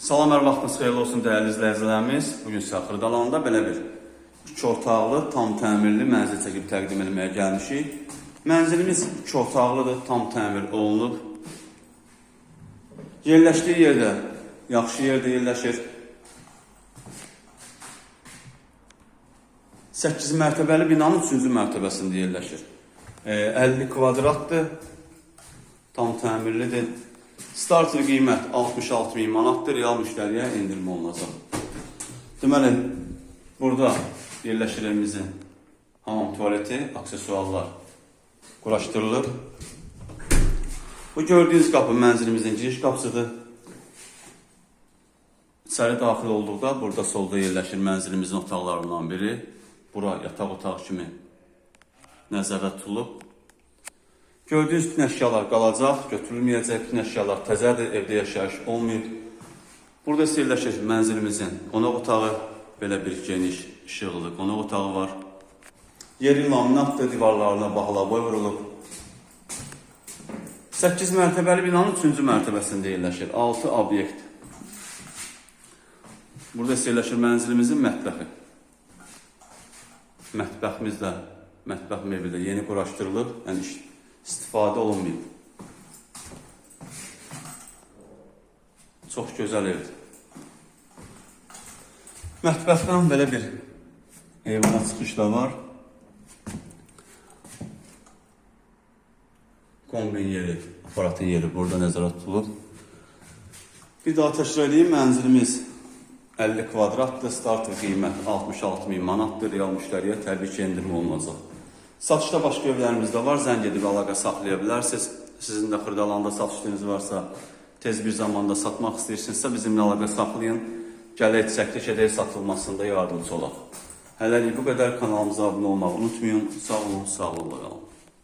Salam, hər vaxtınız xeyirli olsun dəyərli izləyicilərimiz. Bu gün sizə Xırdalanda belə bir üç otaqlı, tam təmirli mənzil çəkib təqdim etməyə gəlmişik. Mənzilimiz üç otaqlıdır, tam təmir olunub. Yerləşdiyi yerdə yaxşı yerdə yerləşir. 8 mərtəbəli binanın 3-cü mərtəbəsində yerləşir. E, 50 kvadratdır. Tam təmirlidir. Starter qiymət 66 min manatdır, real müştəriyə endirim olunacaq. Deməli, burada yerləşir evimizin hamam tualeti, aksesuarlar quraşdırılıb. Bu gördüyünüz qapı mənzilimizin giriş qapısıdır. İçəri daxil olduqda burada solda yerləşir mənzilimizin otaqlarından biri. Bura yataq otağı kimi nəzərdə tutulub. Gördüyünüz bütün əşyalar qalacaq, götürülməyəcək bütün əşyalar təzədir, evdə yaşayış olmayıb. Burada isə yerləşir mənzilimizin qonaq otağı, belə bir geniş, işıqlı qonaq otağı var. Yeri laminatdır, divarlarına bağlavoy vurulub. 8 mərtəbəli binanın 3-cü mərtəbəsində yerləşir. 6 obyekt. Burada isə yerləşir mənzilimizin mətbəxi. Mətbəximiz də, mətbəx mebeli də yeni quraşdırılıb, yəni iş- istifadə olunmayıb. Çox gözəl evdir. Mətbəxdən belə bir eyvana çıxış da var. Kombin yeri, aparatın yeri burada nəzərdə tutulub. Bir daha təkrar edeyim, mənzilimiz 50 kvadratdır, starter qiymət 66 min manatdır, real müştəriyə təbii ki, endirim olunacaq. Satışda başqa evlərimiz də var, zəng edib əlaqə saxlaya bilərsiniz. Sizin də Xırdalanda satışınız varsa, tez bir zamanda satmaq istəyirsinizsə bizimlə əlaqə saxlayın. Gələk çəkiliş edək satılmasında yardımcı olaq. Hələlik bu qədər kanalımıza abunə olmağı unutmayın. Sağ olun, sağ olun.